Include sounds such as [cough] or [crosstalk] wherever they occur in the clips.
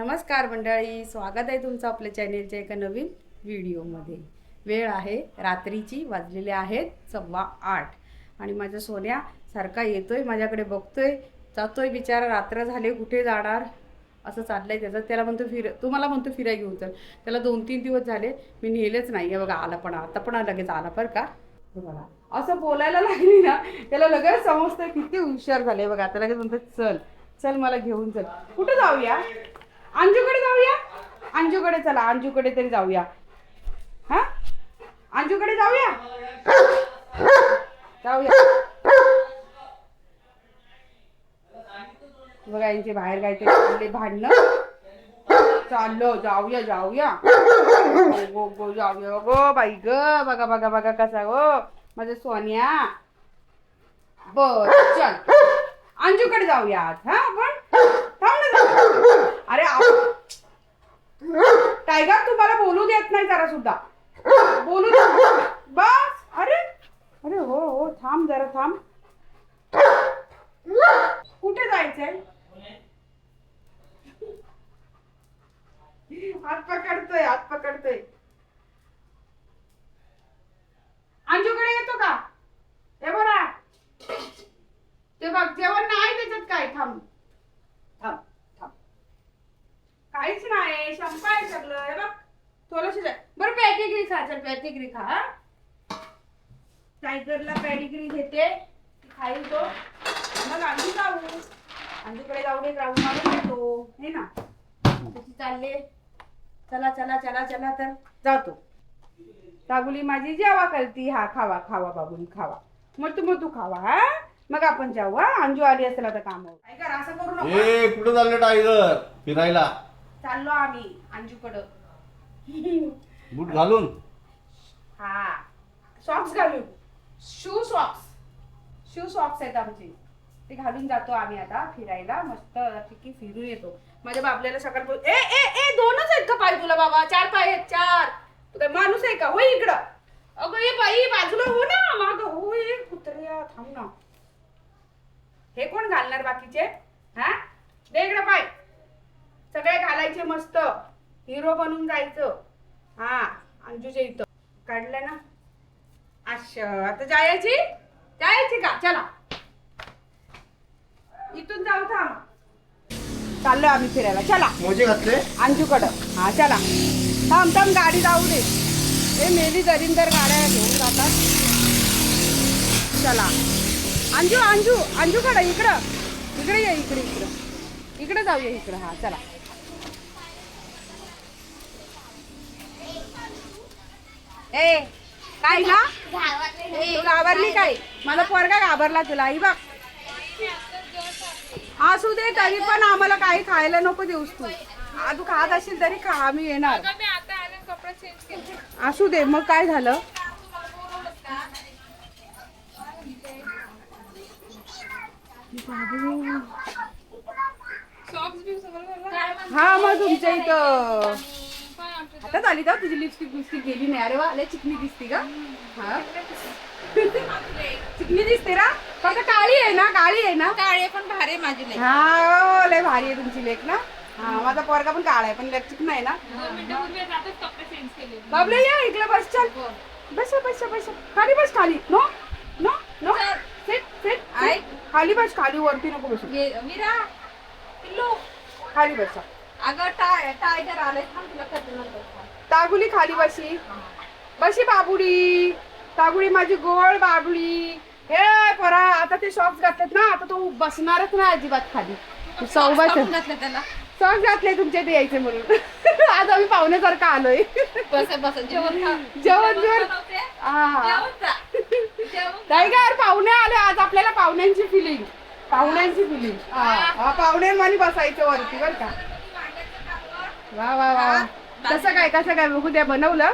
नमस्कार मंडळी स्वागत आहे तुमचं आपल्या चॅनेलच्या एका नवीन व्हिडिओमध्ये. वेळ आहे रात्रीची वाजलेले आहेत सव्वा आठ. आणि माझा सोन्या सारखा येतो आहे माझ्याकडे बघतोय जातोय बिचारा रात्र झाले कुठे जाणार? असं चाललं आहे त्याचं. त्याला म्हणतो फिर तू मला म्हणतो फिराय घेऊन चल. त्याला दोन तीन दिवस झाले मी नेलेच नाही. आहे बघा आला पण आता पण लगेच आला बरं का? बघा. असं बोलायला लागली ना त्याला लगेच समजतं किती हुशार झाले. बघा आता लगेच म्हणतात चल चल मला घेऊन चल. कुठं जाऊया? अंजूकडे जाऊया? अंजूकडे चला अंजूकडे तरी जाऊया. हा? अंजूकडे जाऊया? जाऊया. बघा यांचे बाहेर काहीतरी चालले भांडणं. चाललो जाऊया जाऊया. गो गो गो जाऊया. गो बाई ग बघा बघा बघा कसा गो. माझं सोन्या. बर चल. अंजूकडे जाऊया आज हा अरे टायगर तुम्हाला बोलू देत नाही जरा सुद्धा. बोलू देत बस. अरे अरे हो हो थांब जरा थांब. कुठे जायचंय? हात पकडतोय हात पकडतोय. अंजूकडे येतो का? हे बरा ते बघ जेवण नाही त्याच्यात काय थांब थांब थांब काहीच नाही शंका आहे सगळं हे बघ थोडंसं जा- बरं पॅटिग्री खा चल पॅटिग्री खा? टायगरला पॅटिग्री घेते ती खाईल तो. मग आम्ही जाऊ आमच्याकडे जाऊ दे राहून मारून येतो हे ना? कशी चालले. चला चला चला चला तर जातो. बाबुली माझी जेवा करती. हा खावा खावा बाबुली खावा. मग तू मग तू खावा हा? मग आपण जाऊ हा? अंजू आली असेल आता काम असं करू नको. ए कुठं चाललं टायगर फिरायला. चाललो आम्ही अंजूकडं. बूट घालून. हा. सॉक्स घालून. शू सॉक्स शू सॉक्स आहेत आमचे. ते घालून जातो आम्ही आता फिरायला. मस्त की फिरून येतो. माझ्या बाबल्याला सकाळ ए ए ए दोनच आहेत का पाय तुला बाबा? चार पाय आहेत चार. तू काय माणूस आहे का? हो इकडं. अगं ये बाई बाजूला हो ना. माग हो ये कुत्र्या थांब ना. हे कोण घालणार बाकीचे? हा? दे इकडं पाय. सगळे घालायचे मस्त. हिरो बनून जायचं. हा अंजूच्या इथं. काढलं ना? अच्छा आता जायची? जायची का? चला. इथून जाऊ थांब. चाललो आम्ही फिरायला. चला. मोजे घातले? अंजूकडं. हा चला. थांब थांब गाडी जाऊ दे. हे मेली दरिंदर गाड्या घेऊन जातात. चला. अंजू अंजू अंजूकडं इकडं. इकडे ये इकडे इकडं. इकडे जाऊया इकडं. हा चला. ए काय ना घाबरली काय? मला पोरगा घाबरला तुला आई बघ. असू दे तरी पण आम्हाला काही खायला नको देऊस तू. आ, तू खात असेल तरी खा आम्ही येणार. असू दे मग काय झालं. हा मग तुमच्या इथं. काय आमच्या आता झाली का तुझी लिपस्टिक बिस्टिक गेली नाही. अरे वा लय चिकनी दिसते का हा. चिकनी दिसते ना? फक्त काळी आहे ना काळी आहे ना? काळे पण भारी माझी नाही हा लय भारी आहे तुमची लेख ना? हा माझा पोरगा पण काळा आहे पण लेख चिकन आहे ना? बाबले या इकडे बस चल. बस बस बस खाली बस खाली. No no no. Sit sit आई. खाली बस खाली वरती नको बसू. ये मीरा. पिल्लू. खाली बस अगं टाय टायगर आले थांब तुला करते नंतर. तागुली खाली बशी. बशी बाबुडी तागुडी माझी गोळ बाबुडी हे परा आता ते शॉक्स घातलेत ना आता तो बसणारच ना अजिबात खाली. सौबाच [laughs] घातलं त्याला. शॉक्स घातले तुमच्या इथे यायचे म्हणून. [laughs] आज आम्ही पाहुण्यासारखं आलोय. [laughs] बस बस. जेवण जेवण जेवण नाही का पाहुणे आले. आज आपल्याला पाहुण्यांची फिलिंग पाहुण्यांची फिलिंग हा. पाहुण्यांमानी बसायचं वरती बर का? वा वा वा. कसं काय कसं काय बघू द्या बनवलं.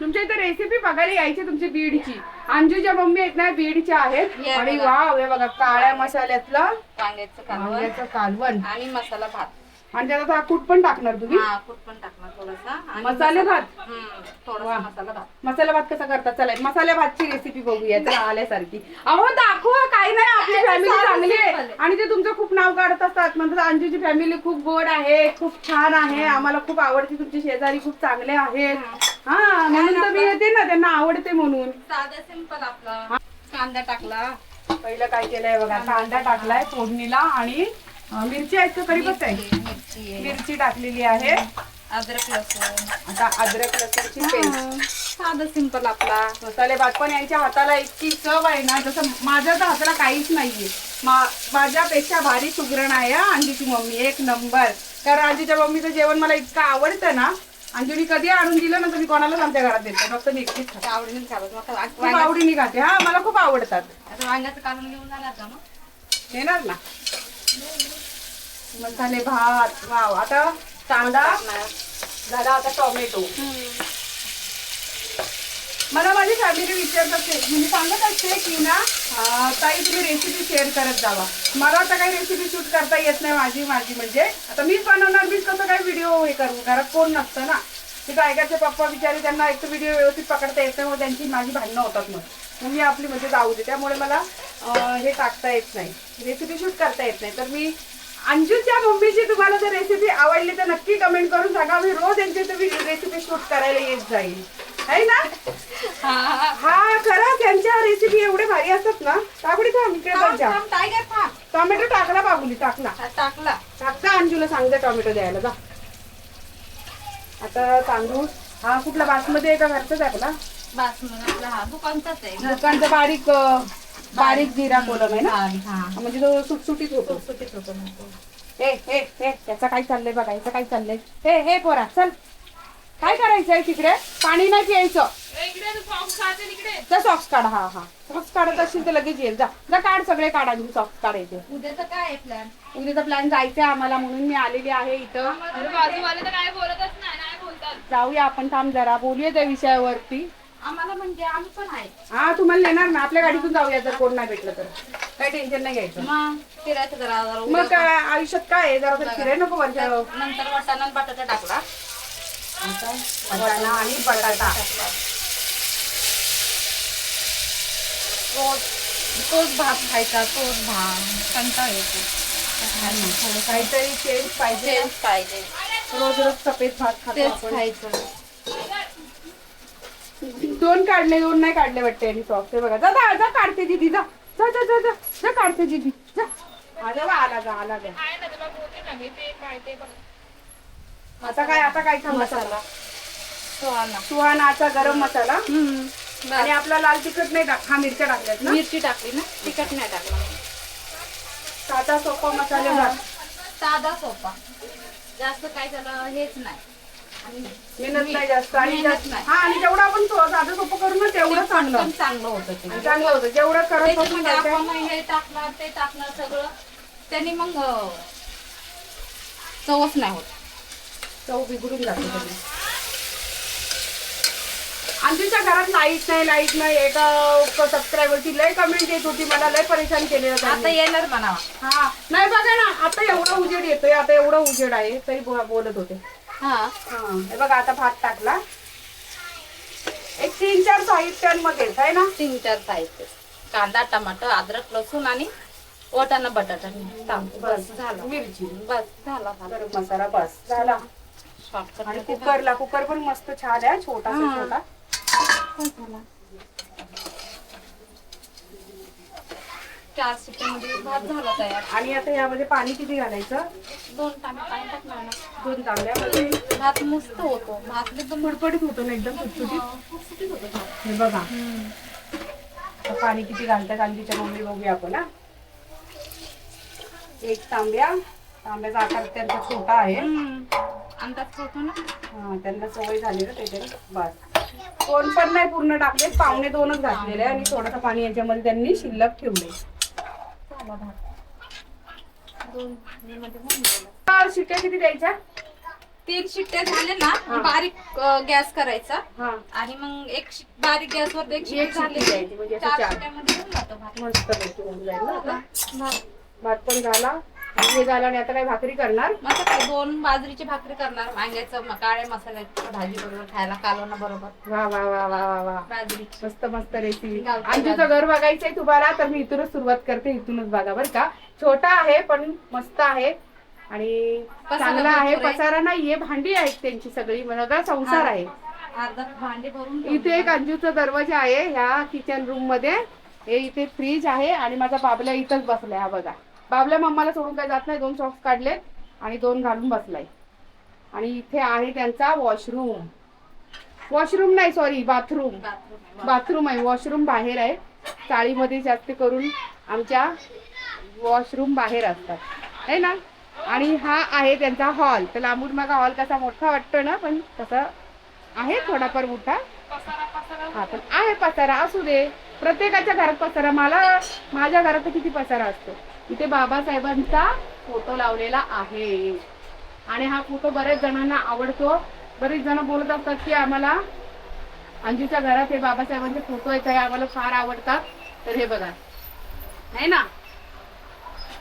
तुमच्या इथे रेसिपी बघायला यायची तुमची बीडची. अंजूच्या मम्मी आहेत ना बीडच्या आहेत. ये आणि बघा. वा हे बघा काळ्या मसाल्यातलं कालवण. वांग्याचं कालवण. आणि मसाला भात. आणि त्यात आता कूट पण टाकणार तुम्ही. हा कुठ पण टाकणार थोडासा. आणि मसाले भात. हम्म, थोडासा. मसाला भात. मसाला भात कसा करतात? चला मसाल्या भातची रेसिपी बघूया. चला आल्यासारखी. अहो दाखवा काही नाही आपली फॅमिली चांगली आहे. आणि ते तुमचं खूप नाव काढत असतात. म्हणतात अंजूची फॅमिली खूप गोड आहे खूप छान आहे. आम्हाला खूप आवडते तुमचे शेजारी खूप चांगले आहेत. हा म्हणून तर मी येते ना त्यांना आवडते म्हणून. साधा सिंपल आपला. कांदा टाकला. पहिलं काय केलंय बघा कांदा टाकलाय फोडणीला आणि मिरची आहेत कढीपत्ता आहे, मिरची टाकलेली आहे. अद्रक लसूण. आता अद्रक लसूणची पेस्ट. साधा सिंपल आपला. मसाले भात पण यांच्या हाताला इतकी चव आहे ना जसं माझ्या तर हाताला काहीच नाहीये. मा- माझ्यापेक्षा भारी सुगरण आहे अंजूची मम्मी एक नंबर. कारण अंजूच्या मम्मीचं जेवण मला इतकं आवडतं ना अंजूनी कधी आणून दिलं ना तर मी कोणालाच आमच्या घरात देते फक्त मी एकटीच खाते. आवडीने आवडीने खाते हा मला खूप आवडतात. आता वांग्याचं काढून घेऊन आला का मग? येणार ना. मसाले भात वाव आता कांदा झाला आता टोमॅटो. मला माझी फॅमिली विचारत असते म्हणजे सांगत असते की ना ताई तुम्ही रेसिपी शेअर करत जावा. मला आता काही रेसिपी शूट करता येत नाही माझी माझी म्हणजे. आता मीच बनवणार मीच कसं काय व्हिडिओ हे करू? घरात कोण नसतं ना. ते टायगरचे पप्पा बिचारे त्यांना एक तर व्हिडिओ व्यवस्थित पकडता येत नाही मग त्यांची माझी भांडणं होतात मग. मग मी आपली म्हणजे जाऊ दे. त्यामुळे मला हे टाकता येत नाही. रेसिपी शूट करता येत नाही. तर मी अंजूच्या मम्मीची तुम्हाला जर रेसिपी आवडली तर नक्की कमेंट करून सांगा. मी रोज यांची रेसिपी शूट करायला येत जाईल. आहे ना? हा. खरंच यांच्या रेसिपी एवढे भारी असतात ना. काकडी थांब इकडे बघ जा. टोमॅटो टाकला बाबुली टाकला. हा, टाकला. टाकता अंजूला सांगते टोमॅटो द्यायला जा. आता तांदूळ हा कुठला बासमती आहे का आहे आपला? बासमती आपला हा दुकानचाच आहे. दुकानचा बारीक बारीक जिरा कोलम आहे ना? म्हणजे तो सुटसुटीत होतो. हे हे हे त्याचं काय चाललंय बघा याचं काय चाललंय? हे हे पोरा चल. काय करायचंय तिकडे? पाणी नाही प्यायचं. सॉक्स काढ हा हा. सॉक्स काढत असशील तर लगेच येईल. जा जा काढ सगळे काढा मी सॉक्स काढायचे उद्याचं काय प्लॅन उद्याचा प्लॅन जायचा आम्हाला म्हणून मी आलेली आहे इथं. जाऊया आपण थांब जरा बोलूया त्या विषयावरती. आम्हाला म्हणजे आम्ही पण आहे हा तुम्हाला नेणार ना. आपल्या गाडीतून जाऊया जर कोण नाही भेटलं तर. काही टेन्शन नाही घ्यायचं. मग फिरायचं जरा जरा मग काय आयुष्यात काय आहे? जरा तर फिराय नको वर्ष नंतर वाटाणा आणि बटाटा टाकला. वाटाणा आणि बटाटा. तोच भात खायचा तोच भात. कंटाळ येतो. काहीतरी चेंज पाहिजे. पाहिजे. रोज रोज सफेद भात खातो तेच आपण. खायचं. दोन काढले दोन नाही काढले वाटते आणि सॉक्स हे बघा. जा जा जा काढते दीदी जा. जा जा जा जा. जा काढते दीदी. जा. आला बा आला जा आला जा. आता काय आता काय सांग मसाला? सोळा सुहानाचा गरम मसाला. आणि आपला लाल तिखट नाही टाक हा मिरच्या टाकल्यात ना? मिरची टाकली ना? तिखट नाही टाकला. साधा सोपा मसाले साधा सोपा. जास्त काय त्याला हेच नाही. मेहनत नाही जास्त. आणि मेहनत जास्त नाही. हा आणि जेवढं आपण साधं सोपं करू ना तेवढं चांगलं पण चांगलं. होतं ते. आणि चांगलं होतं. जेवढं करत बसू त्याच्यामध्ये ना आपण हे टाकणार ते टाकणार सगळं त्यांनी मग अं, चवच नाही होत. चव बिघडून जाते सगळी. आमच्या घरात लाइट नाही लाइट नाही. एका सबस्क्रायबरची लय कमेंट येत होती. मला लय परेशान केलेलं आता त्यांनी. येणार बनावा हा. नाही बघा ना आता एवढा उजेड येतोय. आता एवढा उजेड आहे तरी बो- बोलत होते. हा. हे बघा आता भात टाकला. एक तीन चार साहित्यांमध्ये आहे ना? तीन चार साहित्य. कांदा टमाटर अद्रक लसूण आणि वाटाणा बटाटा. बस झालं. मिरची. बस झाला. गरम मसाला बस झाला. आणि कुकरला कुकर पण मस्त छान आहे छोटासा हा. छोटा. चार शिट्टीमध्ये भात झाला तयार. आणि आता यामध्ये पाणी किती घालायचं? दोन टामे पाणी टाकणार ना. दोन तांब्यामध्ये भात मस्त होतो. भात एकदम फडफडीत होतो ना एकदम सुटसुटीत खुसखुशीत होतो भात. हे बघा. आता पाणी किती घालतात आमच्या मम्मी बघूया आपण हा. एक तांब्या. तांब्याचा आकार त्यांचा छोटा आहे. अंदाज होतो ना. हा, त्यांना सवय झाली ना त्याच्याने. बस. दोन पण नाही पूर्ण टाकले पावणे दोनच घातलेले आणि थोडंसं पाणी याच्यामध्ये त्यांनी शिल्लक ठेवले झाला भात. दोन शिट्ट्या किती द्यायच्या? तीन शिट्ट्या झाले ना बारीक गॅस करायचा. हा. आणि मग एक बारीक गॅसवर एक शिट्टी झाली. द्यायची म्हणजे चार शिट्ट्यामध्ये होऊन जातो मस्त. भात भात पण झाला. हे झालं आणि आता काय भाकरी करणार? मग काय दोन बाजरीची भाकरी करणार वांग्याचं म- काळ्या मसाल्याची भाजी बरोबर खायला कालवणा बरोबर. वा वा वा वा वा वा. बाजरीची. मस्त मस्त रेसिपी गावठी अंजूचं घर बघायचंय तुम्हाला तर मी इथूनच सुरुवात करते इथूनच बघा बरं का. छोटा आहे पण मस्त आहे. आणि पसारा चांगला आहे. भरपूर आहे. पसारा नाहीये भांडी आहेत त्यांची सगळी. सगळा संसार आहे. अर्धा भांडे भरून इथे एक अंजूचा दरवाजा आहे ह्या किचन रूममध्ये. हे इथे फ्रीज आहे आणि माझा बाबल्या इथंच बसलाय हा बघा. बाबल्या मम्माला सोडून काय जात नाही दोन सॉक्स काढले आणि दोन घालून बसलाय. आणि इथे आहे त्यांचा वॉशरूम वॉशरूम नाही सॉरी बाथरूम बाथरूम आहे. वॉशरूम बाहेर आहे. चाळीमध्ये जास्त करून आमच्या वॉशरूम बाहेर असतात. आहे ना? आणि हा आहे त्यांचा हॉल तर लांबून मग हॉल कसा मोठा वाटतो ना पण तसा आहे थोडाफार मोठा. हा पण आहे पसारा. असू दे. प्रत्येकाच्या घरात पसारा. मला माझ्या घरात किती पसारा असतो. इथे बाबासाहेबांचा फोटो लावलेला आहे. आणि हा फोटो बऱ्याच जणांना आवडतो. बरेच जण बोलत असतात की आम्हाला अंजूच्या घरात हे बाबासाहेबांचे फोटो आहेत हे आम्हाला फार आवडतात. तर हे बघा. आहे ना?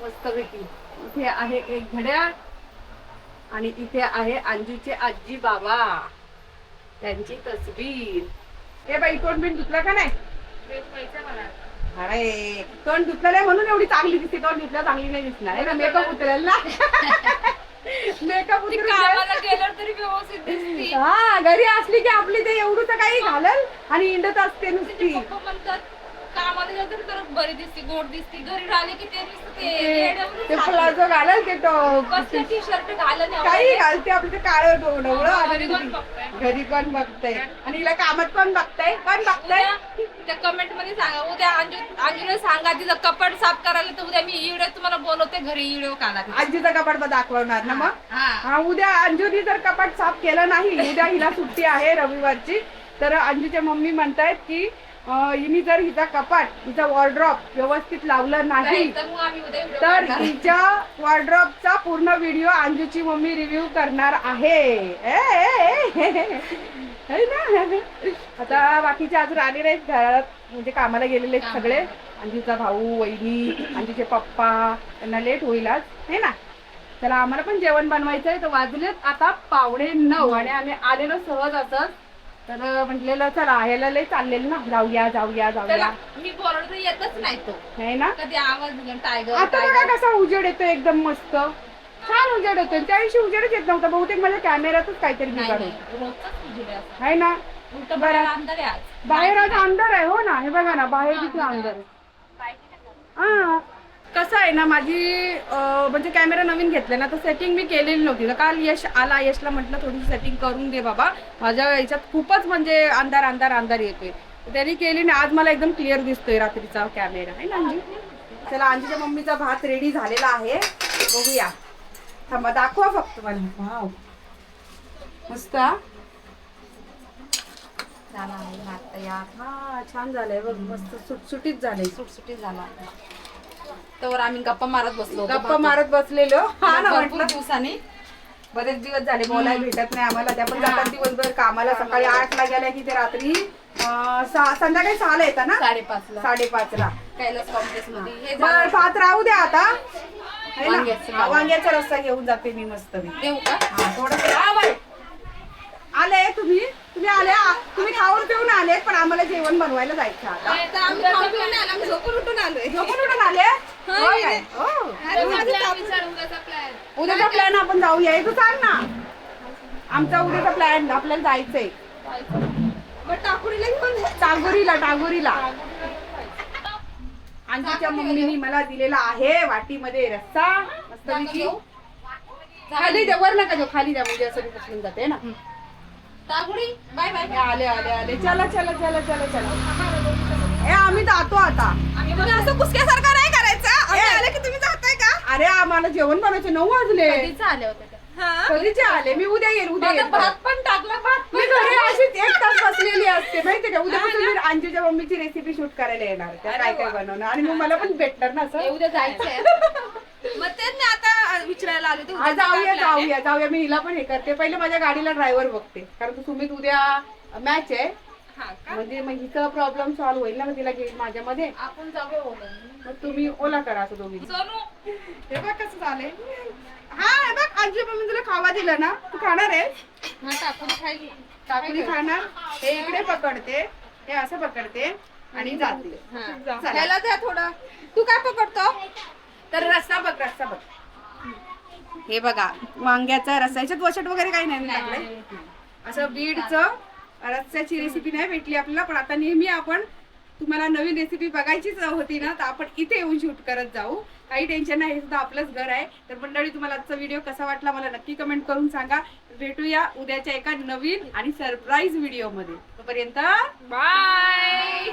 मस्त भेटी इथे आहे एक घड्याळ आणि इथे आहे अंजूचे आजी बाबा. त्यांची तस्वीर. हे बाई कोण बिन दुसरा का नाही? अरे तोंड धुतलं नाही म्हणून एवढी चांगली दिसते. तोंड धुतलं चांगली नाही दिसणार. आहे ना मेकअप उतरेल ना. [laughs] मेकअप उतरेल कामाला गेल्यावर तरी व्यवस्थित दिसती. हा घरी असली की आपली ते एवढं तर काही घालल आणि इंडत असते नुसती. म्हणतात कामाला गेलं तरी तर बरी दिसती गोड दिसती. घरी राहिले की ते. प्लाझो घालल ते टॉप. कसलं टी शर्ट घालून काही घालते आपलं ते काळं डोळं घरी कोण बघतंय? घरी पण बघताय? आणि हिला कामात पण बघताय? पण बघताय? उद्या त्या कमेंटमध्ये सांगा. उद्या अंजू अंजूला सांगा तिचं कपाट साफ करायला तर उद्या मी व्हिडिओ तुम्हाला बोलवते घरी काढा तिचा. आजीचा कपाट पण दाखवणार ना मग? हा. हा उद्या अंजूनी जर कपाट साफ केलं नाही उद्या हिला सुट्टी आहे रविवारची तर अंजूच्या मम्मी म्हणतायत की हिने जर हिचा कपाट हिचा वॉर्ड्रॉप व्यवस्थित लावलं नाही तर. हिच्या वॉर्ड्रॉपचा पूर्ण व्हिडिओ अंजूची मम्मी रिव्ह्यू करणार आहे. है ना? आता बाकीचे अजून आले नाहीत घरात म्हणजे कामाला गेलेले आहेत सगळे. अंजूचा भाऊ वहिनी अंजूचे पप्पा त्यांना लेट होईल आज है ना? चला आम्हाला पण जेवण बनवायचं आहे तर वाजलेत आता पावणे नऊ आणि आम्ही आलेलो सहज असत तर म्हटलेलं चला ह्याला लय चाललेलं ना. जाऊया जाऊया त्याला जाऊया मी बोलवलं तर येतच नाही तो. है ना? कधी आवाज दिला टायगर आता बघा टायगर. कसा उजेड येतो एकदम मस्त. छान उजेड येतो त्या दिवशी उजेडच येत नव्हता. बहुतेक माझ्या कॅमेऱ्यातच काहीतरी नाही बिघाड. नाही, होतं रोजचाच उजेड आहे ना? उलटं बाहेर अंधार आहे आज. बाहेर आज अंधार आहे. हो ना. हे बघा ना बाहेर किती अंधार आहे? हा. कसं आहे ना माझी म्हणजे कॅमेरा नवीन घेतला ना तर सेटिंग मी केलेली नव्हती. तर काल यश आला यशला म्हटलं थोडीशी सेटिंग करून दे बाबा. माझ्या याच्यात खूपच म्हणजे अंधार अंधार अंधार येतोय. तर त्यांनी केली ना आज मला एकदम क्लिअर दिसतोय रात्रीचा कॅमेरा आहे ना अंजी? चला अंजीच्या मम्मीचा भात रेडी झालेला आहे. बघूया. थांबा दाखवा फक्त मला. वाव मस्त? झाला आहे भात तयार. हा छान झालंय बघ. मस्त सुटसुटीत झालंय. सुटसुटीत झाला. तर आम्ही गप्पा मारत बसलो गप्पा मारत बसलेलो. हा ना भरपूर दिवसांनी बरेच दिवस झाले बोलायला भेटत नाही आम्हाला. त्या पण जातात दिवसभर कामाला. सकाळी आठ ला गेल्या की ते रात्री संध्याकाळी सहाला येतात ना? साडेपाच ला साडेपाच ला कैलास कॉम्प्लेक्समध्ये हे. बरं झालं. भात राहू द्या आता. है ना? वांग्याचं रस्सा. घेऊन जाते मी मस्त मी. देऊ का? थोडस आले तुम्ही? तुम्ही आले तुम्ही खाऊन पिऊन आले पण आम्हाला जेवण बनवायला जायचं आता. तर आम्ही खाऊन पिऊन नाही आलो, आम्ही झोपून उठून आलोय. झोपून उठून आले? हो काय? हो. उद्याचा प्लॅन आपण जाऊया. हे तू सांग ना. आमचा उद्याचा प्लॅन आपल्याला जायचंय. मग टाकुरीला घेऊन जा. टागोरीला टागोरीला आंजीच्या मम्मीने मला दिलेला आहे वाटीमध्ये रस्सा? खाली द्या वर नका जाऊ. खाली द्या म्हणजे असं मी पकडून जाते ना? टाकुरी बाय बाय हे आले आले आले. चला चला चला चला चला. हे आम्ही जातो आता. तुम्ही असं कुसक्यासारखं नाही करायचं? आम्ही. आले की तुम्ही जाताय का? अरे आम्हाला जेवण बनवायचे. नऊ वाजले. कधीच आले होते. कधीचे आले? मी उद्या येईल उद्या येईल. भात पण टाकला भात मी घरी अशीच एक तास बसलेली असते माहितीये का? उद्यापासून मी अंजूच्या मम्मीची रेसिपी शूट करायला येणार. त्या काय काय बनवणार? आणि मग मला पण भेटणार ना असं? उद्या जायचंय. [laughs] मग तेच मी आता विचारायला आले होते जाऊया जाऊया जाऊया. मी हिला पण हे करते. पहिले माझ्या गाडीला ड्रायव्हर बघते. कारण तू सुमित उद्या मॅच आहे. हा का? म्हणजे मग हिचा प्रॉब्लेम सॉल्व्ह होईल ना मग तिला घेईल माझ्यामध्ये? आपण जाऊया बोलून मग तुम्ही ओला करा असं दोघी. सोनू हे बघ कसं चालेल हा हे बघ आजी मम्मी तुला खावा दिलं ना. तू खाणार आहे? हा टाकून खायली काकुली खाणार? हे इकडे पकडते. हे असं पकडते आणि जाते. चला. द्या थोडं. तू काय पकडतो? तर रस्सा बघ रस्सा बघ. हे बघा वांग्याचा रस्सा याच्यात वचट वगैरे काही नाही टाकलंय असं बीडचं रस्स्याची रेसिपी नाही भेटली आपल्याला पण आता नेहमी आपण तुम्हाला नवीन रेसिपी बघायचीच होती ना तर आपण इथे येऊन शूट करत जाऊ. काही टेन्शन नाही हे सुद्धा आपलंच घर आहे. तर मंडळी तुम्हाला आजचा व्हिडिओ कसा वाटला मला नक्की कमेंट करून सांगा. भेटूया उद्याच्या एका नवीन आणि सरप्राईज व्हिडिओमध्ये तोपर्यंत बाय